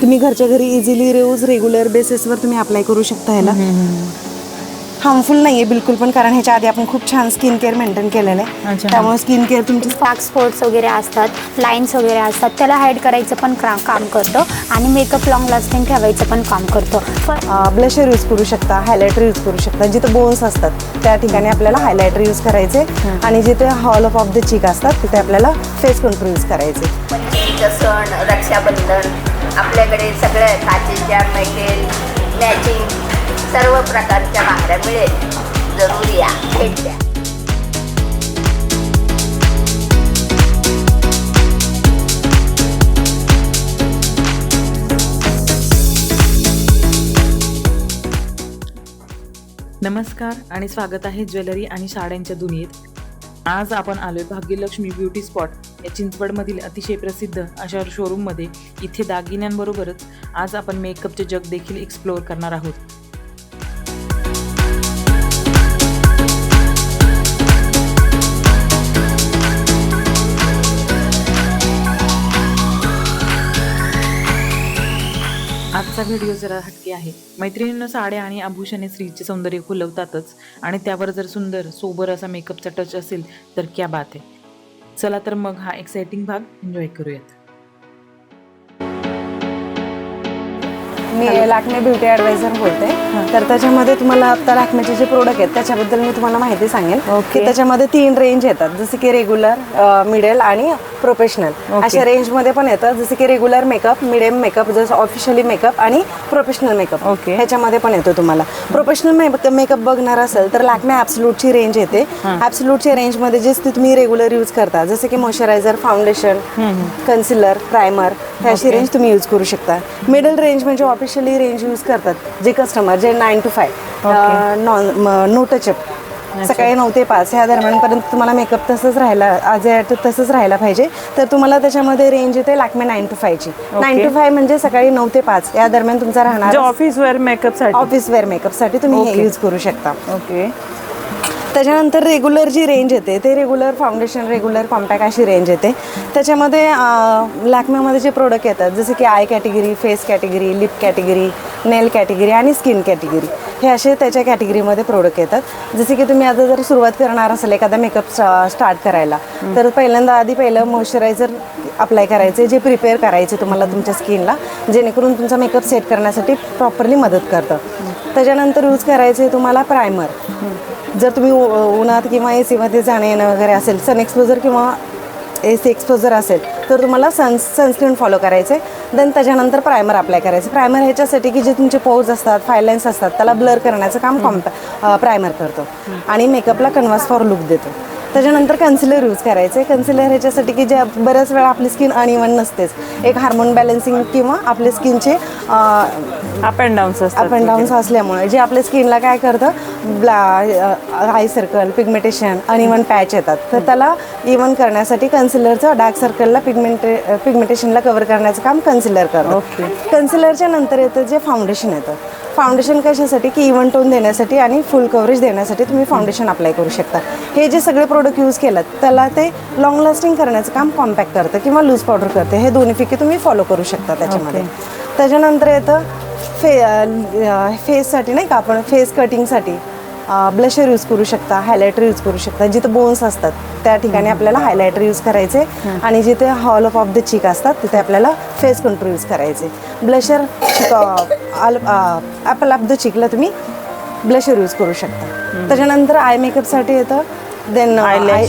तुम्ही घरच्या घरी इझिली रोज रेग्युलर बेसिसवर तुम्ही अप्लाय करू शकता ह्याला. हार्मफुल नाही आहे बिलकुल पण कारण ह्याच्या आधी आपण खूप छान स्किन केअर मेंटेन केलेलं आहे. अच्छा. त्यामुळे स्किन केअर तुमची डार्क स्पॉट्स वगैरे असतात लाईन्स वगैरे असतात त्याला हाईड करायचं पण क्रा- काम करतो आणि मेकअप लॉंग लास्टिंग ठेवायचं पण काम करतो. पण ब्लशर यूज करू शकता हायलायटर यूज करू शकता जिथे बोन्स असतात त्या ठिकाणी आपल्याला हायलायटर यूज करायचे आणि जिथे hall of of the cheek असतात तिथे आपल्याला फेस कंट्रोल यूज करायचे. सण रक्षाबंधन आपल्याकडे सगळ्या काचेच्या मेटेल मॅचिंग सर्व प्रकारच्या बांगड्या मिळेल. जरूर या. भेट द्या. नमस्कार आणि स्वागत आहे ज्वेलरी आणि साड्यांच्या दुनियेत. आज आपण आलोय भाग्यलक्ष्मी ब्युटी स्पॉट या चिंचवडमधील अतिशय प्रसिद्ध अशा शोरूममध्ये इथे दागिन्यांबरोबरच आज आपण मेकअपचे जग देखील एक्सप्लोअर करणार आहोत. आजचा व्हिडिओ जरा हटके आहे. मैत्रिणींना साड्या आणि आभूषणे स्त्रीचे सौंदर्य खुलवतातच आणि त्यावर जर सुंदर सोबर असा मेकअपचा टच असेल तर क्या बात आहे. चला तर मग हा एक्साइटिंग भाग एन्जॉय करूयात. मी लॅक्मे ब्युटी ॲडवायझर बोलते. तर त्याच्यामध्ये तुम्हाला आता लॅक्मेचे जे प्रोडक्ट आहेत त्याच्याबद्दल मी तुम्हाला माहिती सांगेन. की त्याच्यामध्ये तीन रेंज येतात. जसे की रेग्युलर मिडल आणि प्रोफेशनल अशा रेंजमध्ये पण येतात. जसे की रेग्युलर मेकअप मिडियम मेकअप जसं ऑफिशियली मेकअप आणि प्रोफेशनल मेकअप Okay. ह्याच्यामध्ये पण येतो तुम्हाला. प्रोफेशनल मेकअप बघणार असेल तर लॅक्मे ॲब्सलूटची रेंज येते. ॲब्सलूटच्या रेंजमध्ये जे तुम्ही रेग्युलर यूज करता जसे की मॉइश्चरायझर फाउंडेशन कन्सिलर प्रायमर हे अशी रेंज तुम्ही यूज करू शकता. मिडल रेंज म्हणजे ऑफिशियली रेंज यूज करतात जे कस्टमर जे nine two five non no touch up सकाळी नऊ ते पाच ह्या दरम्यानपर्यंत तुम्हाला मेकअप तसंच राहायला आज तसंच राहायला पाहिजे. तर तुम्हाला त्याच्यामध्ये रेंज येते लॅक्मे नाईन टू फायची नाईन टू फाय म्हणजे सकाळी नऊ ते पाच. या दरम्यान तुमचा राहणार ऑफिस वेअर मेकअपसाठी. ऑफिस वेअर मेकअपसाठी तुम्ही हे. यूज करू शकता. ओके त्याच्यानंतर रेग्युलर जी रेंज येते ते रेग्युलर फाउंडेशन रेग्युलर कॉम्पॅक्ट अशी रेंज येते. त्याच्यामध्ये लॅक्मेमध्ये जे प्रोडक्ट येतात जसे की eye category face category lip category nail category आणि स्किन कॅटेगरी हे असे त्याच्या कॅटेगरीमध्ये प्रोडक्ट येतात. जसे की तुम्ही आता जर सुरुवात करणार असेल एखादा मेकअप स्टार्ट करायला तर पहिल्यांदा आधी पहिलं मॉइश्चरायझर अप्लाय करायचे जे प्रिपेअर करायचे तुम्हाला तुमच्या स्किनला जेणेकरून तुमचा मेकअप सेट करण्यासाठी प्रॉपरली मदत करतं. त्याच्यानंतर यूज करायचे तुम्हाला प्रायमर जर तुम्ही उन्हात किंवा ए सीमध्ये जाणं येणं वगैरे असेल सन एक्सपोजर किंवा ए सी एक्सपोजर असेल तर तुम्हाला सन सनस्क्रीन फॉलो करायचे देन त्याच्यानंतर प्रायमर अप्लाय करायचे. प्रायमर ह्याच्यासाठी की जे तुमचे पोज असतात फायलाईन्स असतात त्याला ब्लर करण्याचं काम कॉम्प प्रायमर करतो. आणि मेकअपला कन्व्हास फॉर लुक देतो. त्याच्यानंतर कन्सिलर यूज करायचे कन्सिलर ह्याच्यासाठी की जे बऱ्याच वेळा आपली स्किन अनइवन नसतेच. एक हार्मोन बॅलन्सिंग किंवा आपल्या स्किनचे अप अँड डाऊन्स असतात अप अँड डाऊन्स असल्यामुळे. जे आपल्या स्किनला काय करतं blah eye circle pigmentation uneven patch येतात. तर त्याला इवन करण्यासाठी कन्सिलरचं डार्क सर्कलला पिगमेंटे पिगमेंटेशनला कव्हर करण्याचं काम कन्सिलर करतं. कन्सिलरच्या नंतर येतं जे फाउंडेशन येतं. फाउंडेशन कशासाठी? की इवन टोन देण्यासाठी आणि फुल कव्हरेज देण्यासाठी तुम्ही फाउंडेशन अप्लाय करू शकता. हे जे सगळे प्रोडक्ट यूज केलात त्याला ते लॉंग लास्टिंग करण्याचं काम कॉम्पॅक्ट करतं किंवा लूज पावडर करते हे दोन्ही पिके तुम्ही फॉलो करू शकता त्याच्यामध्ये. त्याच्यानंतर येतं फे फेससाठी नाही का आपण फेस कटिंगसाठी ब्लशर यूज करू शकता हायलायटर यूज करू शकता. जिथे बोन्स असतात त्या ठिकाणी आपल्याला हायलायटर यूज करायचे. आणि जिथे hall of of the cheek असतात तिथे आपल्याला फेस कंट्रोल यूज करायचे. ब्लशर ॲपल ऑफ द चिकला तुम्ही ब्लशर यूज करू शकता. त्याच्यानंतर आय मेकअपसाठी येतं then eye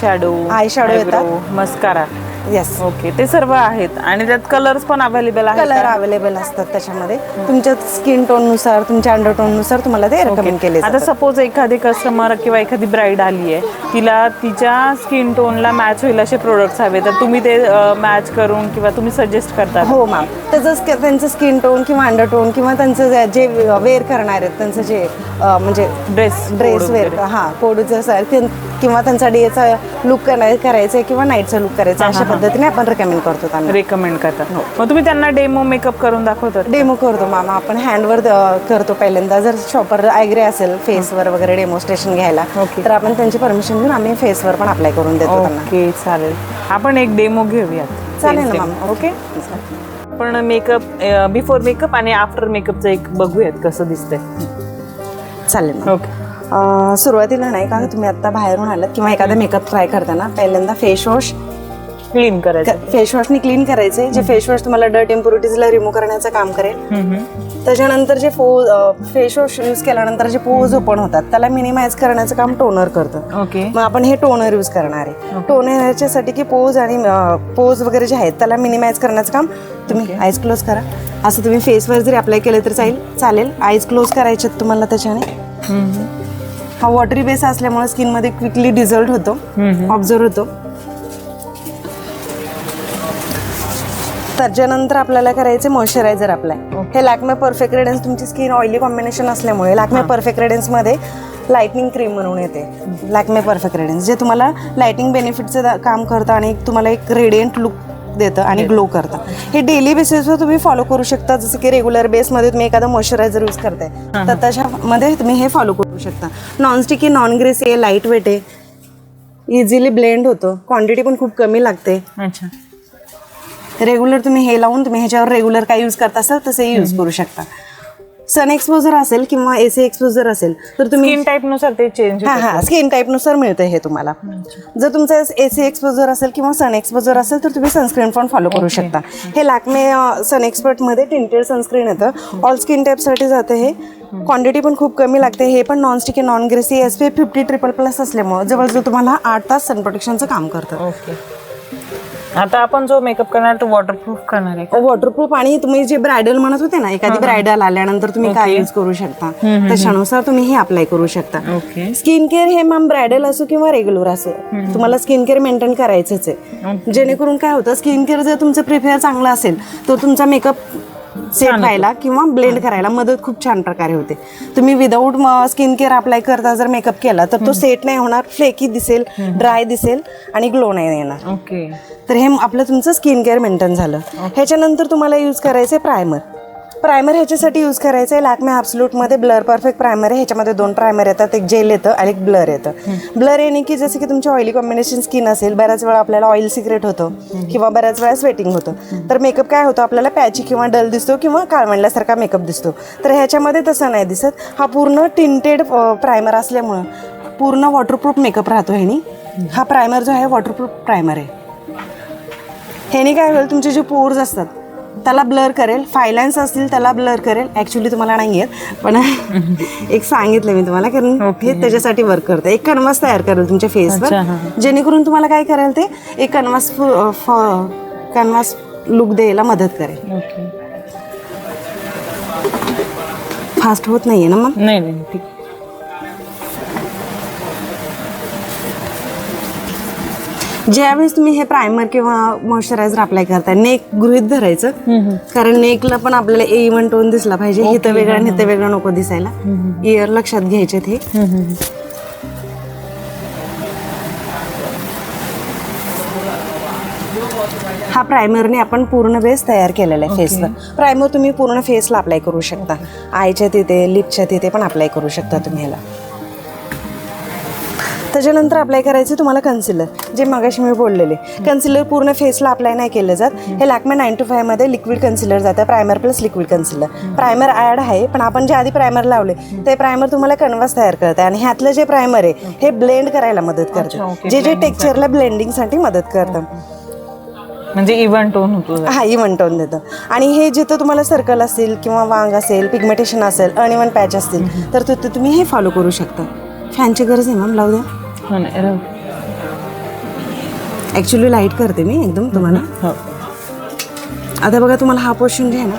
shadow eye shadow येतात. मस्कारा येस ओके ते सर्व आहेत. आणि त्यात कलर्स पण अवेलेबल आहेत कलर का? अवेलेबल असतात त्याच्यामध्ये. तुमच्या स्किन टोननुसार तुमच्या अंडर टोननुसार तुम्हाला ते रेकमेंड केले आता जातात. सपोज एखादी कस्टमर किंवा एखादी ब्राईड आली आहे तिला तिच्या स्किन टोनला मॅच होईल असे प्रोडक्ट्स हवे. तर तुम्ही ते मॅच करून किंवा तुम्ही सजेस्ट करता हो मॅम त्याचं स्क- त्यांचं स्किन टोन किंवा अंडर टोन किंवा त्यांचं जे- जे वेअर करणार आहेत त्यांचं जे अ, म्हणजे ड्रेस ड्रेस वेअर हां कोड जसं आहे ते- किंवा त्यांचा डेचा लुक करायचा किंवा नाईटचा लुक करायचा अशा पद्धतीने आपण रेकमेंड करतो त्यांना. रेकमेंड करतात. मग तुम्ही त्यांना डेमो मेकअप करून दाखवतात? डेमो करतो मामा. आपण हँडवर करतो पहिल्यांदा. जर शॉपर आयग्रे असेल फेसवर वगैरे डेमोस्ट्रेशन घ्यायला. तर आपण त्यांची परमिशन घेऊन आम्ही फेसवर पण अप्लाय करून देतो त्यांना. ओके चालेल. आपण एक डेमो घेऊयात. चालेल ना. ओके आपण मेकअप बिफोर मेकअप आणि आफ्टर मेकअपचं एक बघूयात कसं दिसतंय. चालेल. ओके सुरुवातीला नाही का तुम्ही आता बाहेरून आलात किंवा एखादा मेकअप ट्राय करताना पहिल्यांदा फेस वॉश क्लीन करायचं. फेस वॉशनी क्लीन करायचे जे फेस वॉश तुम्हाला डर्ट इम्प्युरिटीजला रिमूव्ह करण्याचं काम करेल. त्याच्यानंतर जे पो फेस वॉश यूज केल्यानंतर जे पोज ओपन होतात त्याला मिनिमाइज करण्याचं काम टोनर करतं. ओके मग आपण हे टोनर यूज करणार आहे. टोनर ह्याच्यासाठी की पोज आणि पोज वगैरे जे आहेत त्याला मिनिमाइज करण्याचं काम तुम्ही आईज क्लोज करा. असं तुम्ही फेसवर जरी अप्लाय केलं तर चालेल चालेल. आईज क्लोज करायचे तुम्हाला त्याच्याने. हा वॉटरी बेस असल्यामुळे स्किनमध्ये क्विकली डिझॉल्ट होतो. ऑब्झर्व होतो. त्याच्यानंतर आपल्याला करायचे मॉइश्चरायझर अप्लाय हे लॅकमे परफेक्ट रेडन्स तुमची स्किन ऑइली कॉम्बिनेशन असल्यामुळे लॅकमे परफेक्ट रेडन्समध्ये लाइटनिंग क्रीम म्हणून येते. लॅकमे परफेक्ट रेडन्स जे तुम्हाला लाइटिंग बेनिफिटचं काम करतं आणि तुम्हाला एक रेडियंट लुक देतं आणि ग्लो करतं. हे डेली बेसिसवर तुम्ही फॉलो करू शकता. जसं की रेग्युलर बेसमध्ये तुम्ही एखादा मॉइश्चरायझर यूज करताय. तर त्याच्यामध्ये तुम्ही हे फॉलो करू शकता. नॉनस्टिकी नॉन ग्रेसी आहे लाइट वेट आहे. इझिली ब्लेंड होतं. क्वांटिटी पण खूप कमी लागते. अच्छा. रेग्युलर तुम्ही हे लावून तुम्ही ह्याच्यावर रेग्युलर काय यूज करता असाल तसे यूज करू शकता. सन एक्सपोजर असेल किंवा एसी एक्सपोजर असेल तर तुम्ही स्किन टाईपनुसार ते चेंज हा हा स्किन टाईपनुसार मिळतं हे तुम्हाला. जर तुमचं एसी एक्सपोजर असेल किंवा सन एक्सपोजर असेल तर तुम्ही सनस्क्रीन पण फॉलो करू शकता. हे लॅकमे सन एक्सपर्टमध्ये टिंटेड सनस्क्रीन येतं. ऑल स्किन टाईपसाठी जातं हे. क्वांटिटी पण खूप कमी लागते. हे पण नॉनस्टिक आहे non greasy S P fifty triple plus असल्यामुळं जवळजवळ तुम्हाला आठ तास सन प्रोटेक्शनचं काम करतं. ओके आता आपण जो मेकअप करणार तो वॉटरप्रूफ करणार आहे वॉटरप्रूफ आणि तुम्ही जे ब्रायडल म्हणत होते ना एखादी ब्रायडल आल्यानंतर तुम्ही काय यूज करू शकता? त्याच्यानुसार तुम्ही हे अप्लाय करू शकता. ओके स्किन केअर हे मॅम ब्रायडल असो किंवा रेग्युलर असो तुम्हाला स्किन केअर मेंटेन करायचंच आहे. जेणेकरून काय होतं स्किन केअर जर तुमचं प्रिपेअर चांगलं असेल तर तुमचा मेकअप सेट व्हायला किंवा ब्लेंड करायला मदत खूप छान प्रकारे होते. तुम्ही विदाऊट स्किन केअर अप्लाय करता जर मेकअप केला तर तो सेट नाही होणार फ्लेकी दिसेल ड्राय दिसेल आणि ग्लो नाही येणार. ओके तर हे आपलं तुमचं स्किन केअर मेंटेन झालं. ह्याच्यानंतर तुम्हाला यूज करायचं आहे प्रायमर प्रायमर ह्याच्यासाठी यूज करायचं आहे लॅकमे ॲब्सोल्यूटमध्ये ब्लर परफेक्ट प्रायमर आहे. ह्याच्यामध्ये दोन प्रायमर येतात. एक जेल येतं आणि एक ब्लर येतं. ब्लर येणे की जसं की तुमची ऑइली कॉम्बिनेशन स्किन असेल बऱ्याच वेळा आपल्याला ऑइल सिक्रेट होतं किंवा बऱ्याच वेळा स्वेटिंग होतं. तर मेकअप काय होतो? आपल्याला पॅची किंवा डल दिसतो किंवा काळवंडल्यासारखा मेकअप दिसतो. तर ह्याच्यामध्ये तसं नाही दिसत. हा पूर्ण टिंटेड प्रायमर असल्यामुळं पूर्ण वॉटरप्रूफ मेकअप राहतो ह्यानी. हा प्रायमर जो आहे वॉटरप्रूफ प्रायमर आहे. ह्याने काय होईल? तुमचे जे पोर्स असतात त्याला ब्लर करेल. फायलान्स असतील त्याला ब्लर करेल. ॲक्च्युली तुम्हाला नाही आहेत पण एक सांगितलं मी तुम्हाला कारण हे त्याच्यासाठी वर्क करतं एक कनवास तयार करेल तुमच्या फेसवर जेणेकरून तुम्हाला काय करेल ते एक कनवास कनवास लुक द्यायला मदत करेल. फास्ट होत नाहीये ना मग? नाही ज्यावेळेस तुम्ही हे प्रायमर किंवा मॉइश्चरायझर अप्लाय करताय नेक गृहित धरायचं. कारण नेकला पण आपल्याला ए वन टोन दिसला पाहिजे. इथं वेगळं इथं वेगळं नको दिसायला. इयर लक्षात घ्यायचे हे. हा प्रायमरने आपण पूर्ण बेस तयार केलेला आहे फेसला प्रायमर तुम्ही पूर्ण फेसला अप्लाय करू शकता. आयच्या तिथे लिपच्या तिथे पण अप्लाय करू शकता तुम्ही ह्याला. त्याच्यानंतर अप्लाय करायचे तुम्हाला कन्सिलर जे मागाशी मी बोललेले. कन्सिलर पूर्ण फेसला अप्लाय नाही केलं जात. हे लॅकमे नाईन टू फायमध्ये लिक्विड कन्सिलर जातं. Primer plus liquid concealer primer add आहे पण आपण जे आधी प्रायमर लावले ते प्रायमर तुम्हाला कन्वास तयार करते आणि ह्यातलं जे प्रायमर आहे हे ब्लेंड करायला मदत करतं. जे जे टेक्चरला ब्लेंडिंगसाठी मदत करतं. म्हणजे इव्हन टोन होतो हा इव्हन टोन देतं. आणि हे जिथं तुम्हाला सर्कल असेल किंवा वांग असेल पिगमेंटेशन असेल अनइव्हन पॅच असतील तर तिथं तुम्ही हे फॉलो करू शकता. फॅनची गरज आहे मॅम लावू द्या. ॲक्च्युली लाइट करते मी एकदम तुम्हाला. हो. आता बघा तुम्हाला हा पोर्शन आहे ना.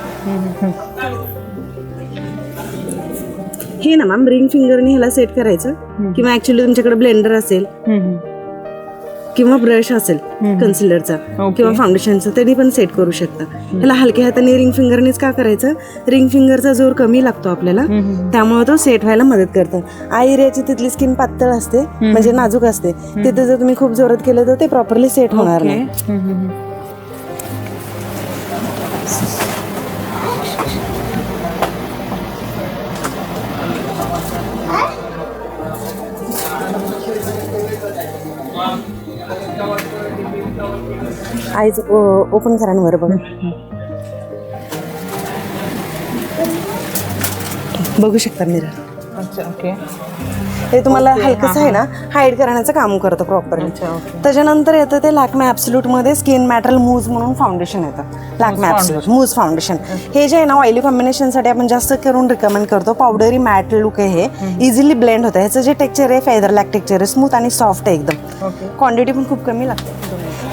हे ना मॅम रिंग फिंगरने ह्याला सेट करायचं. किंवा ऍक्च्युली तुमच्याकडे ब्लेंडर असेल. किंवा ब्रश असेल कन्सिलरचा किंवा फाउंडेशनचा त्यांनी पण सेट करू शकता. ह्याला हलक्या हाताने रिंग फिंगरनेच का करायचं? रिंग फिंगरचा जोर कमी लागतो आपल्याला. त्यामुळे तो सेट व्हायला मदत करतं. आय एरियाची तिथली स्किन पातळ असते म्हणजे नाजूक असते. तिथे जर तुम्ही खूप जोरात केलं तर ते प्रॉपरली सेट होणार नाही. आईज ओपन करा ना बरोबर बघू. शकता मिरर. अच्छा ओके हे तुम्हाला हलकंसं आहे ना हाईड करण्याचं काम करतं प्रॉपरली त्याच्यानंतर येतं ते लॅकमे ॲब्सल्यूटमध्ये स्किन मॅटल मूज म्हणून फाउंडेशन येतं. लॅकमे ॲब्सल्यूट मूज फाउंडेशन हे जे आहे ना ऑइली कॉम्बिनेशनसाठी आपण जास्त करून रिकमेंड करतो. पावडरी मॅट लुक आहे हे. इझिली ब्लेंड होतं. ह्याचं जे टेक्चर आहे फेदर लॅक टेक्चर आहे स्मूथ आणि सॉफ्ट आहे एकदम. क्वांटिटी पण खूप कमी लागते.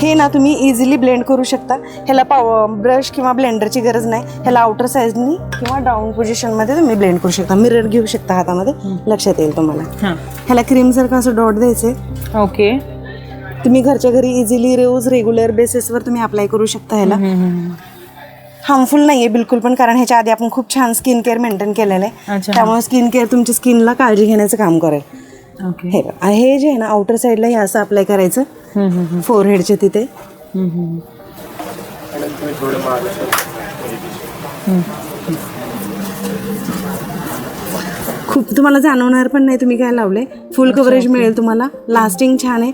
हे ना तुम्ही इझिली ब्लेंड करू शकता. ह्याला पाव ब्रश किंवा ब्लेंडरची गरज नाही. ह्याला आउटर साईजनी किंवा डाऊन पोझिशनमध्ये तुम्ही ब्लेंड करू शकता. मिरर घेऊ शकता हातामध्ये. लक्षात येईल तुम्हाला. ह्याला क्रीमसारखं असं डॉट द्यायचे ओके. तुम्ही घरच्या घरी इझिली रोज रेग्युलर बेसिसवर तुम्ही अप्लाय करू शकता ह्याला. हार्मफुल नाही आहे बिलकुल पण कारण ह्याच्या आधी आपण खूप छान स्किन केअर मेंटेन केलेलं आहे. अच्छा. त्यामुळे स्किन केअर तुमच्या स्किनला काळजी घेण्याचं काम करेल. हे. हे जे आहे ना आउटर साईडला हे असं अप्लाय करायचं. फोरहेडच्या तिथे. खूप तुम्हाला जाणवणार पण नाही तुम्ही काय लावले. फुल कव्हरेज मिळेल तुम्हाला. लास्टिंग छान आहे.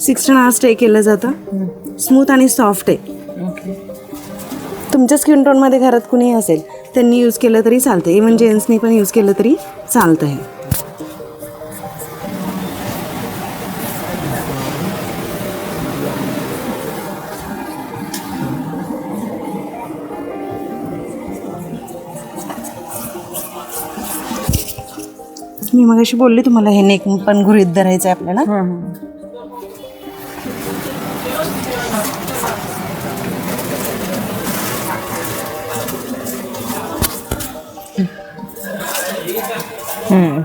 सिक्स्टीन आवर स्टे केलं जातं. स्मूथ आणि सॉफ्ट आहे. तुमच्या स्किन टोनमध्ये घरात कुणीही असेल त्यांनी यूज केलं तरी चालतं इवन जेंट्सनी पण यूज केलं तरी चालतं हे मी मगाशी बोलली तुम्हाला हे नेक पण गृहित धरायचं आहे आपल्याला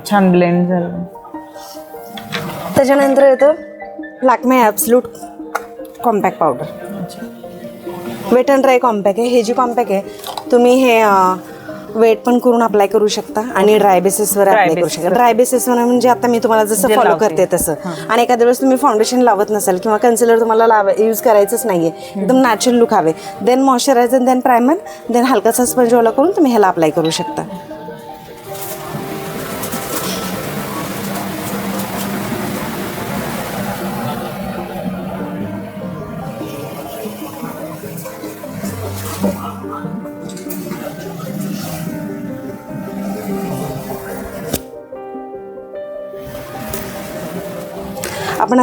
छान ब्लेंड झालं. त्याच्यानंतर येतं Lakme absolute compact powder wet and dry compact आहे. हे जी कॉम्पॅक्ट आहे तुम्ही हे वेट पण करून अप्लाय करू शकता आणि ड्राय बेसिसवर अप्लाय करू शकता. ड्राय बेसिसवर म्हणजे आता मी तुम्हाला जसं फॉलो. करते तसं. आणि एखाद्या वेळेस तुम्ही फाउंडेशन लावत नसाल किंवा कन्सिलर तुम्हाला लाव यूज करायचंच नाहीये. एकदम नॅचरल लुक हवे. Then moisturiser then primer then हलकासा स्पंज ओला करून तुम्ही ह्याला अप्लाय करू शकता.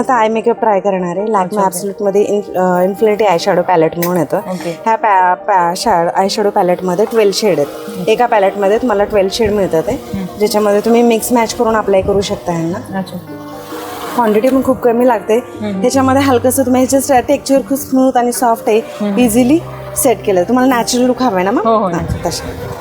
आता आय मेकअप ट्राय करणार आहे. लॅकमे ॲब्सल्यूटमध्ये इन्फिनिटी आय शॅडो पॅलेट म्हणून येतं. ह्या पॅ पॅ शॅ आय शॅडो पॅलेटमध्ये ट्वेल्व शेड आहेत. एका पॅलेटमध्ये तुम्हाला ट्वेल्व शेड मिळतात ते. ज्याच्यामध्ये तुम्ही मिक्स मॅच करून अप्लाय करू शकता ह्यांना अच्छा. क्वांटिटी पण खूप कमी लागते. त्याच्यामध्ये हलकंसं तुम्ही ह्याचं टेक्स्चर खूप स्मूथ आणि सॉफ्ट आहे. इझिली सेट केलं. तुम्हाला नॅचरल लुक हवा आहे ना मग? हो, हां, तसं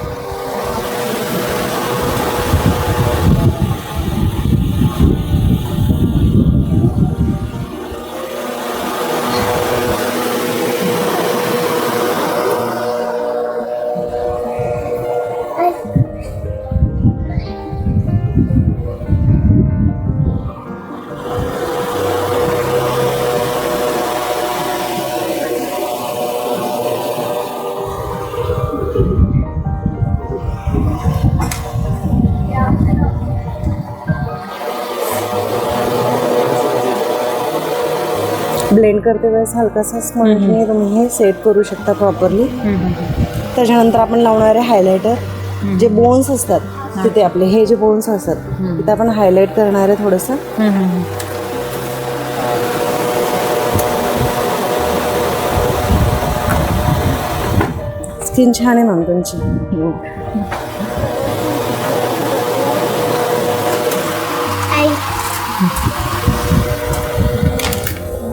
ब्लेंड करते वेळेस हलकासा स्मर्टने तुम्ही हे सेट करू शकता प्रॉपरली. त्याच्यानंतर आपण लावणारे हायलायटर जे बोन्स असतात तिथे आपले हे जे बोन्स असतात तिथे आपण हायलाइट करणार आहे थोडंसं स्किन छान आहे मॅम तुमची.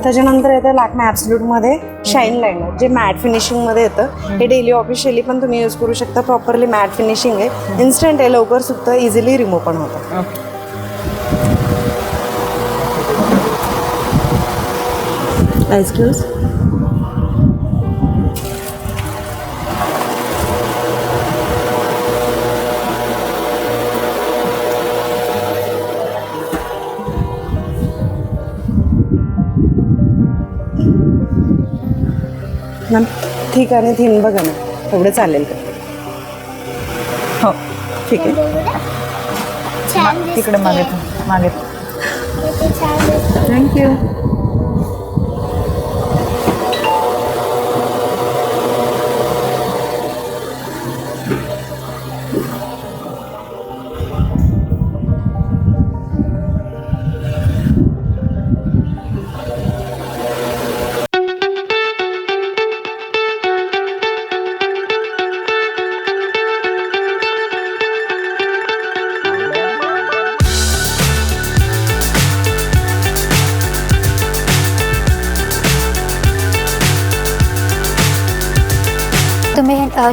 त्याच्यानंतर येतं लॅकमे ॲब्सल्यूटमध्ये शाईन लाईनर जे मॅट फिनिशिंगमध्ये येतं. हे डेली ऑफिशियली पण तुम्ही यूज करू शकता. प्रॉपरली मॅट फिनिशिंग आहे. इन्स्टंट आहे. लवकर सुद्धा इझिली रिमूव्ह पण होतं. ओके ठीक आहे थिन बघा ना. एवढं चालेल का? हो ठीक आहे. तिकडे मागे मागे. थँक्यू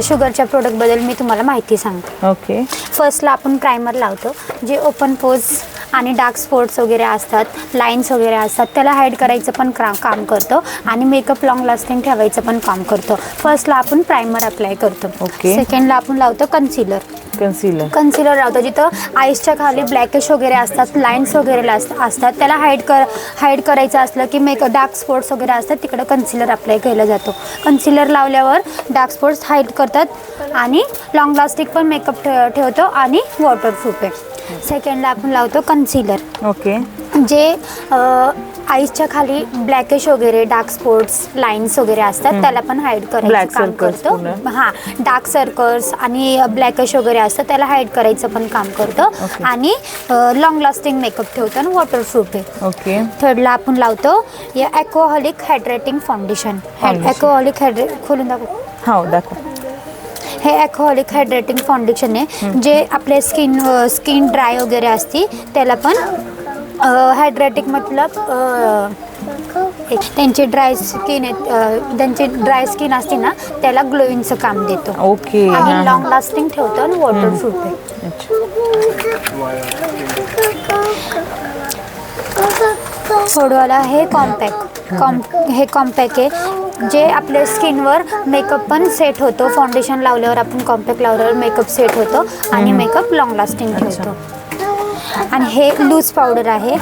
शुगरच्या प्रोडक्टबद्दल मी तुम्हाला माहिती सांगते. ओके फर्स्टला आपण प्रायमर लावतो जे ओपन पोज आणि डार्क स्पॉट्स वगैरे असतात लाईन्स वगैरे असतात त्याला हाईड करायचं पण क्रा काम करतो आणि मेकअप लॉंग लास्टिंग ठेवायचं पण काम करतो. फर्स्टला आपण प्रायमर अप्लाय करतो. Okay. सेकंडला आपण लावतो कन्सिलर कन्सिलर कन्सिलर लावतो. जिथं आईसच्या खाली ब्लॅकेश वगैरे असतात लाईन्स वगैरे असतात त्याला हाईड कर हाईड करायचं असलं की मेक डार्क स्पॉट्स वगैरे असतात तिकडं कन्सिलर अप्लाय केला जातो. कन्सिलर लावल्यावर डार्क स्पॉट्स हाईड करतात आणि लॉंग लास्टिक पण मेकअप ठेवतो आणि वॉटरप्रूफ आहे. सेकंडला आपण लावतो कन्सिलर ओके. जे आईसच्या खाली ब्लॅकेश वगैरे डार्क स्पॉट्स लाईन्स वगैरे असतात त्याला पण हाईड करायचं काम करतो. हां डार्क सर्कल्स आणि ब्लॅकेश वगैरे असतं त्याला हाईड करायचं पण काम करतो. आणि लॉंग लास्टिंग मेकअप ठेवतो आणि वॉटरप्रूफ आहे. ओके. थर्डला आपण लावतो या ॲक्वाहॉलिक हायड्रेटिंग फाउंडेशन. ॲक्वाहॉलिक हायड्रे खोलून दाखव. हो दाखव. हे ॲक्वाहॉलिक हायड्रेटिंग फाउंडेशन आहे. जे आपले स्किन स्किन ड्राय वगैरे असती त्याला पण हायड्रेटिक मतलब त्यांची ड्राय स्किन त्यांची ड्राय स्किन असते ना त्याला ग्लोईंगचं काम देतो. ओके आणि लॉंग लास्टिंग ठेवतो आणि वॉटरप्रूफ आहे थोडंवाला हे कॉम्पॅक्ट कॉम हे कॉम्पॅक्ट आहे. जे आपल्या स्किनवर मेकअप पण सेट होतो. फाउंडेशन लावल्यावर आपण कॉम्पॅक्ट लावल्यावर मेकअप सेट होतो आणि मेकअप लॉंग लास्टिंग ठेवतो. आणि हे लूज पावडर आहे.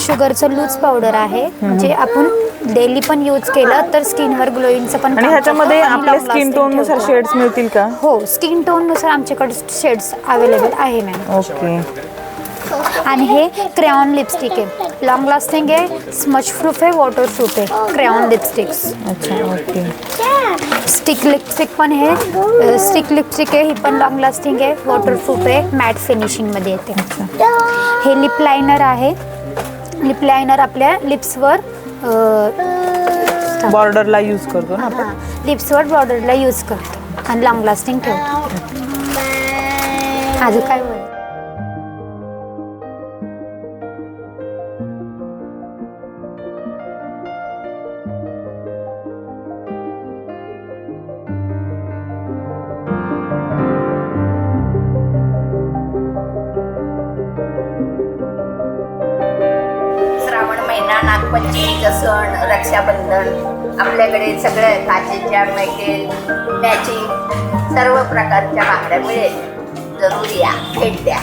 शुगरचं लूज पावडर आहे. जे आपण डेली पण यूज केलं तर स्किनवर ग्लोईंगचं पण आणि ह्याच्यामध्ये आपल्या स्किन टोननुसार. शेड्स मिळतील का? हो स्किन टोननुसार आमच्याकडे शेड्स अवेलेबल आहे मॅम ओके आणि हे क्रेऑन लिपस्टिक आहे. लॉंग लास्टिंग आहे स्मच प्रूफ आहे वॉटर प्रूफ आहे. क्रेऑन लिपस्टिक्स अच्छा ओके स्टिक लिपस्टिक पण आहे. स्टिक लिपस्टिक आहे ही पण लॉंग लास्टिंग आहे. वॉटर प्रूफ आहे मॅट फिनिशिंगमध्ये येते. हे लिप लायनर आहे. लिप लायनर आपल्या लिप्सवर बॉर्डरला यूज करतो ना आपण? लिप्सवर बॉर्डरला यूज करतो. आणि लॉंग लास्टिंग ठेवतो. अजून काय म्हणजे महिना सण रक्षाबंधन आपल्याकडे सगळ्या काचेच्या मेटेल मॅचिंग सर्व प्रकारच्या बांगड्या मिळेल. जरूर या. भेट द्या.